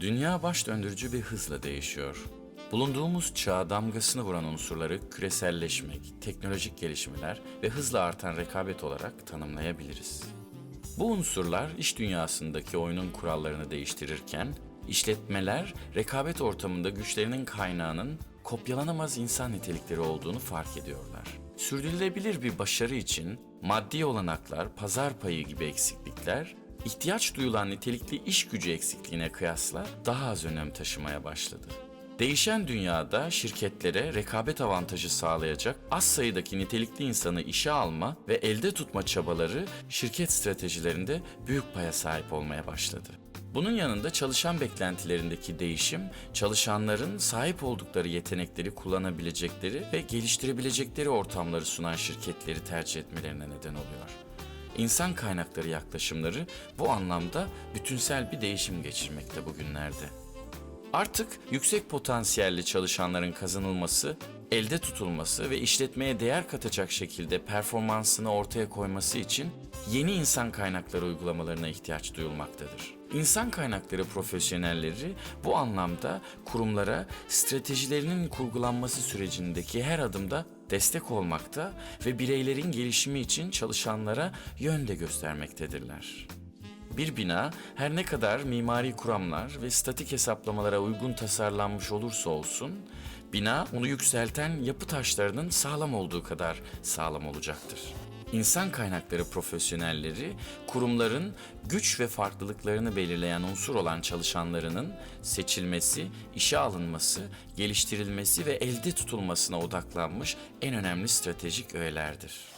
Dünya baş döndürücü bir hızla değişiyor. Bulunduğumuz çağa damgasını vuran unsurları küreselleşmek, teknolojik gelişmeler ve hızla artan rekabet olarak tanımlayabiliriz. Bu unsurlar iş dünyasındaki oyunun kurallarını değiştirirken, işletmeler rekabet ortamında güçlerinin kaynağının kopyalanamaz insan nitelikleri olduğunu fark ediyorlar. Sürdürülebilir bir başarı için maddi olanaklar, pazar payı gibi eksiklikler, ihtiyaç duyulan nitelikli iş gücü eksikliğine kıyasla daha az önem taşımaya başladı. Değişen dünyada şirketlere rekabet avantajı sağlayacak az sayıdaki nitelikli insanı işe alma ve elde tutma çabaları şirket stratejilerinde büyük paya sahip olmaya başladı. Bunun yanında çalışan beklentilerindeki değişim, çalışanların sahip oldukları yetenekleri kullanabilecekleri ve geliştirebilecekleri ortamları sunan şirketleri tercih etmelerine neden oluyor. İnsan kaynakları yaklaşımları bu anlamda bütünsel bir değişim geçirmekte bugünlerde. Artık yüksek potansiyelli çalışanların kazanılması, elde tutulması ve işletmeye değer katacak şekilde performansını ortaya koyması için yeni insan kaynakları uygulamalarına ihtiyaç duyulmaktadır. İnsan kaynakları profesyonelleri bu anlamda kurumlara stratejilerinin kurgulanması sürecindeki her adımda destek olmakta ve bireylerin gelişimi için çalışanlara yön de göstermektedirler. Bir bina her ne kadar mimari kuramlar ve statik hesaplamalara uygun tasarlanmış olursa olsun, bina onu yükselten yapı taşlarının sağlam olduğu kadar sağlam olacaktır. İnsan kaynakları profesyonelleri, kurumların güç ve farklılıklarını belirleyen unsur olan çalışanlarının seçilmesi, işe alınması, geliştirilmesi ve elde tutulmasına odaklanmış en önemli stratejik öğelerdir.